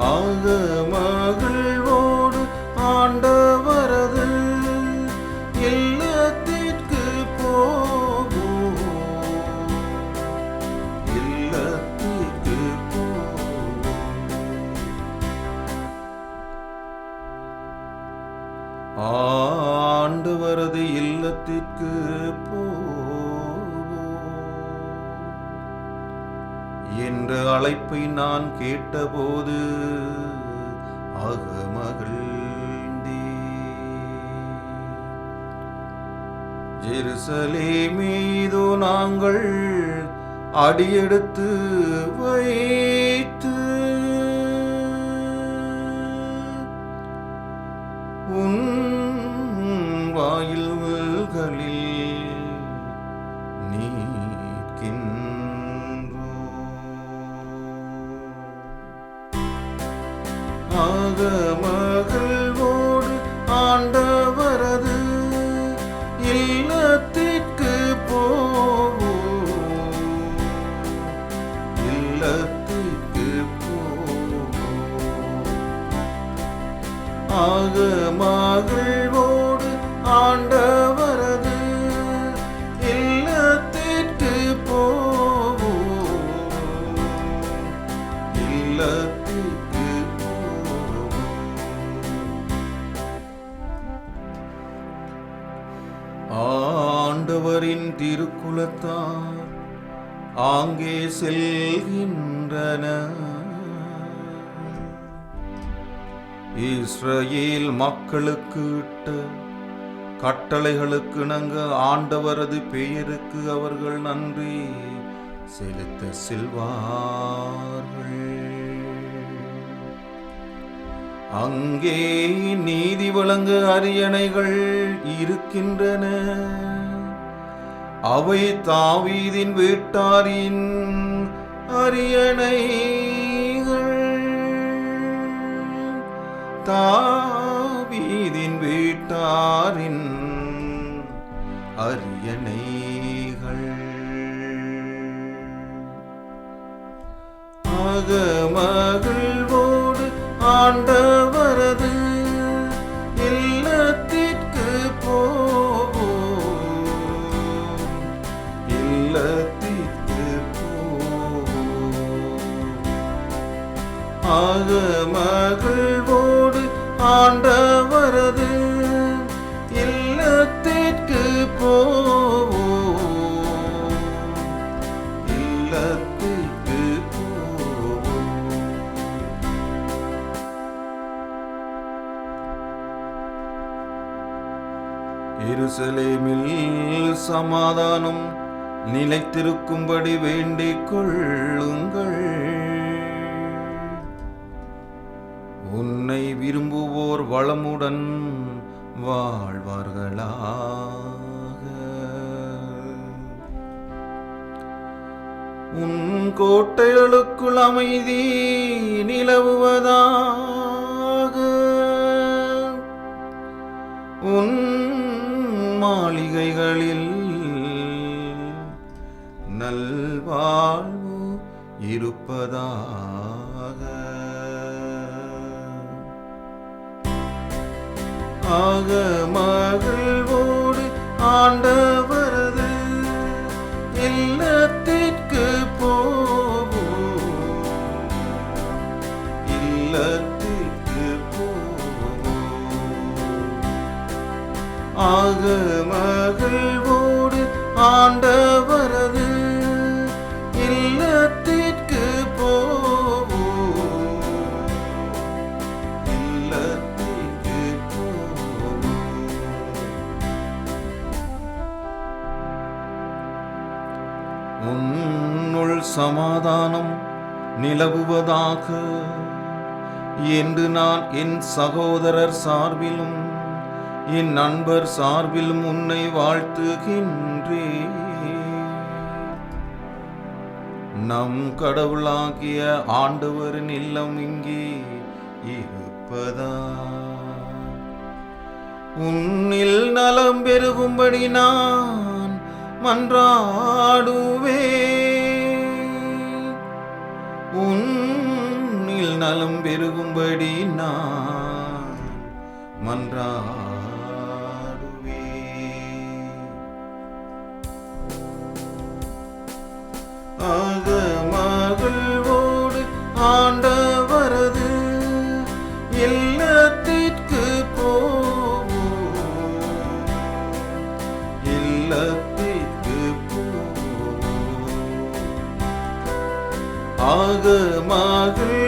Aldım ağır என்ற அழைப்பை நான் கேட்டபோது அகமகிழ்ந்தே. ஜெருசலே மீது நாங்கள் அடியெடுத்து வைத்து ஆண்டவரின் திருக்குலத்தார் ஆங்கே செல்கின்றன. இஸ்ரேல் மக்களுக்கு இட்ட கட்டளைகளுக்கு நங்க ஆண்டவரது பெயருக்கு அவர்கள் நன்றி செலுத்த செல்வார்கள். அங்கே நீதி வழங்க அரியணைகள் இருக்கின்றன. அவை தாவீதின் வீட்டாரின் அரியணைகள். தாவீதின் வீட்டாரின் அரியணைகள். ஆக ஆண்ட ஆக மகிழ்வோடு ஆண்டவரது இல்லத்திற்கு போவோம். இல்லத்திற்கு போவோம். இருசலேமில் சமாதானம் நிலைத்திருக்கும்படி வேண்டிக் கொள்ளுங்கள். உன்னை விரும்புவோர் வளமுடன் வாழ்வார்களாக. உன் கோட்டைகளுக்குள் அமைதி நிலவுவதாக. உன் மாளிகைகளில் நல்வாழ்வு இருப்பதாக ஆக மகிழ்வோடு ஆண்டவர் உன்னுள் சமாதானம் நிலவுவதாக. என்று நான் என் சகோதரர் சார்பிலும் என் நண்பர் சார்பிலும் உன்னை வாழ்த்துகின்றே நம் கடவுளாகிய ஆண்டவரின் இல்லம் இங்கே இருப்பதா? உன்னில் நலம் பெருகும்படி நான் மன்றாடுவே உன்னில் நலம் பெருகும்படி நான் மன்றாடுவேன். ஆக மகிழ்வோடு ஆண்டவரது இல்ல আমাদের